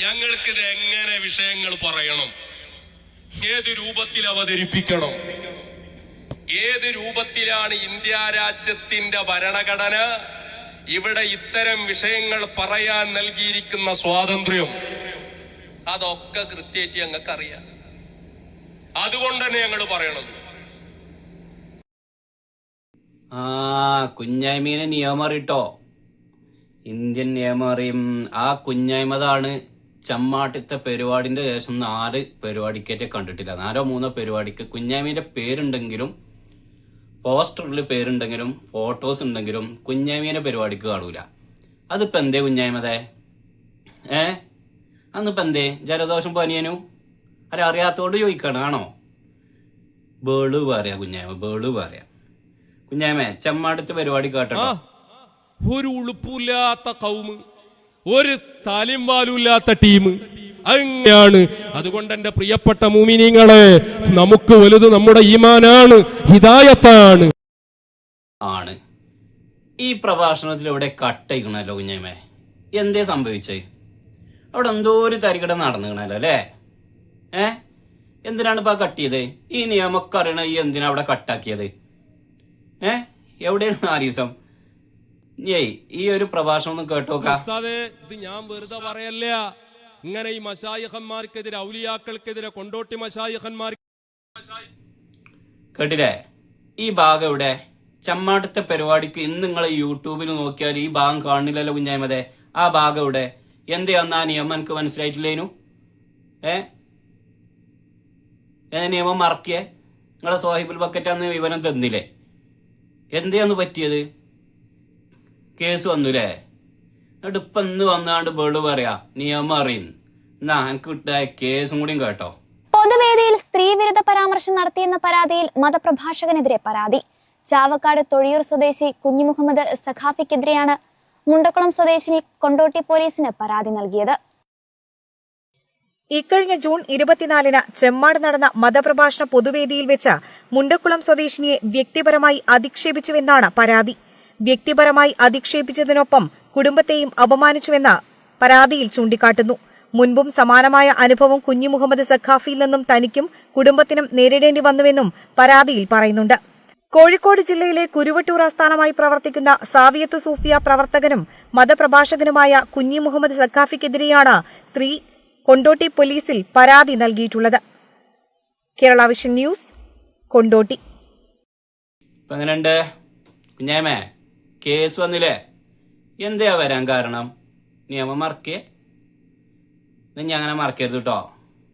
ഞങ്ങൾക്കിത് എങ്ങനെ വിഷയങ്ങൾ പറയണം? ഏത് രൂപത്തിൽ അവതരിപ്പിക്കണം? ഏത് രൂപത്തിലാണ് ഇന്ത്യ രാജ്യത്തിന്റെ ഭരണഘടന ഇവിടെ ഇത്തരം വിഷയങ്ങൾ പറയാൻ നൽകിയിരിക്കുന്ന സ്വാതന്ത്ര്യം? അതൊക്കെ കൃത്യമായിട്ട് ഞങ്ങൾക്ക് അറിയാം അതുകൊണ്ട് തന്നെ ഞങ്ങൾ പറയണത്. ആ കുഞ്ഞായ്മീനെ നിയമം അറിയിട്ടോ? ഇന്ത്യൻ നിയമം അറിയും. ആ കുഞ്ഞായ്മതാണ് ചമ്മാട്ടിത്തെ പരിപാടിന്റെ ശേഷം നാല് പരിപാടിക്കേറ്റ കണ്ടിട്ടില്ല. നാലോ മൂന്നോ പരിപാടിക്ക് കുഞ്ഞാമീന്റെ പേരുണ്ടെങ്കിലും പോസ്റ്ററിൽ പേരുണ്ടെങ്കിലും ഫോട്ടോസ് ഉണ്ടെങ്കിലും കുഞ്ഞാമീന്റെ പരിപാടിക്ക് കാണൂല. അതിപ്പോൾ എന്തേ കുഞ്ഞായ്മതേ ഏ? അന്നിപ്പോൾ എന്തേ? ജലദോഷം പനിയനു അല്ല അറിയാത്തോട് ചോദിക്കണം ആണോ? ബേളു പറയാ കുഞ്ഞായ്മ ബേളു പറയാ. കുഞ്ഞായ്മ ചെമ്മാടത്തെ പരിപാടി കാട്ടോ. ഒരു ഉളുപ്പില്ലാത്ത കൗമ്. ഒരു താലിം വാലുമില്ലാത്ത ടീം. അങ്ങനെയാണ്. അതുകൊണ്ട് എന്റെ പ്രിയപ്പെട്ട മൂമിനിങ്ങളെ നമുക്ക് വലുത് നമ്മുടെ ഈമാനാണ് ഹിതായത്താണ് ആണ്. ഈ പ്രഭാഷണത്തിൽ ഇവിടെ കട്ടയിക്കണല്ലോ കുഞ്ഞമ്മേ? എന്തേ സംഭവിച്ചേ? അവിടെ എന്തോ ഒരു തരികിട നടന്നുകണല്ലോ അല്ലേ? ഏ? എന്തിനാണ് ഇപ്പൊ കട്ട് ചെയ്തേ? ഈ നിയമക്കറിയണ ഈ എന്തിനാ അവിടെ കട്ടാക്കിയത്? ഏ? എവിടെയാണ് ആരീസം ഏയ് ഈ ഒരു പ്രഭാഷണം ഒന്ന് കേട്ടോക്കാ ഇത് ഞാൻ വെറുതെ പറയല്ല. ഇങ്ങനെ ഈ മശായിഹന്മാർക്കെതിരെ ഔലിയാക്കൾക്കെതിരെ കൊണ്ടോട്ടി മശായിഹന്മാർ കേട്ടില്ലേ? ഈ ഭാഗം ഇവിടെ ചമ്മാട്ടത്തെ പരിപാടിക്ക് ഇന്ന് നിങ്ങൾ യൂട്യൂബിൽ നോക്കിയാൽ ഈ ഭാഗം കാണില്ലല്ലോ കുഞ്ഞായ്മതെ. ആ ഭാഗം ഇവിടെ എന്തേ അന്ന് ആ നിയമം എനിക്ക് മനസ്സിലായിട്ടില്ലേനു? ഏ? ഏ നിയമം മറക്കിയേ? നിങ്ങളെ സോഹിബുൽ ബക്കറ്റ് അന്ന് വിവരം തന്നില്ലേ? എന്തെയാന്ന് പറ്റിയത്? കേസ് വന്നുല്ലേ എന്നിട്ട് ഇപ്പൊ ഇന്ന് വന്നാണ്ട് ബേൾ പറയാ നിയമം അറിയും എന്നാ എനിക്ക് കിട്ടായ കേസും കൂടിയും കേട്ടോ. പൊതുവേദിയിൽ സ്ത്രീവിരുദ്ധ പരാമർശം നടത്തിയെന്ന പരാതിയിൽ മതപ്രഭാഷകനെതിരെ പരാതി. ചാവക്കാട് തൊഴിയൂർ സ്വദേശി കുഞ്ഞു മുഹമ്മദ് സഖാഫിക്കെതിരെയാണ് മുണ്ടക്കുളം സ്വദേശിനി കൊണ്ടോട്ടി പോലീസിന് പരാതി നൽകിയത്. ഇക്കഴിഞ്ഞ ജൂൺ ഇരുപത്തിനാലിന് ചെമ്മാട് നടന്ന മതപ്രഭാഷണ പൊതുവേദിയിൽ വെച്ച് മുണ്ടക്കുളം സ്വദേശിനിയെ വ്യക്തിപരമായി അധിക്ഷേപിച്ചുവെന്നാണ് പരാതി. വ്യക്തിപരമായി അധിക്ഷേപിച്ചതിനൊപ്പം കുടുംബത്തെയും അപമാനിച്ചുവെന്ന് പരാതിയിൽ ചൂണ്ടിക്കാട്ടുന്നു. മുൻപും സമാനമായ അനുഭവം കുഞ്ഞു മുഹമ്മദ് സഖാഫിയിൽ നിന്നും തനിക്കും കുടുംബത്തിനും നേരിടേണ്ടി വന്നുവെന്നും പരാതിയിൽ പറയുന്നുണ്ട്. കോഴിക്കോട് ജില്ലയിലെ കുരുവട്ടൂർ ആസ്ഥാനമായി പ്രവർത്തിക്കുന്ന സാവിയത്ത് സൂഫിയ പ്രവർത്തകനും മതപ്രഭാഷകനുമായ കുഞ്ഞി മുഹമ്മദ് സഖാഫിക്കെതിരെയാണ് സ്ത്രീ കൊണ്ടോട്ടി പോലീസിൽ പരാതി നൽകിയിട്ടുള്ളത്. Kerala vision news Kondotty. എങ്ങനെയുണ്ട്? കുഞ്ഞായ്മേ? കേസ് വന്നില്ലേ? എന്തേ വരാൻ കാരണം? നിയമം മറക്കേ? ഞാൻ അങ്ങനെ മറക്കരുത് കേട്ടോ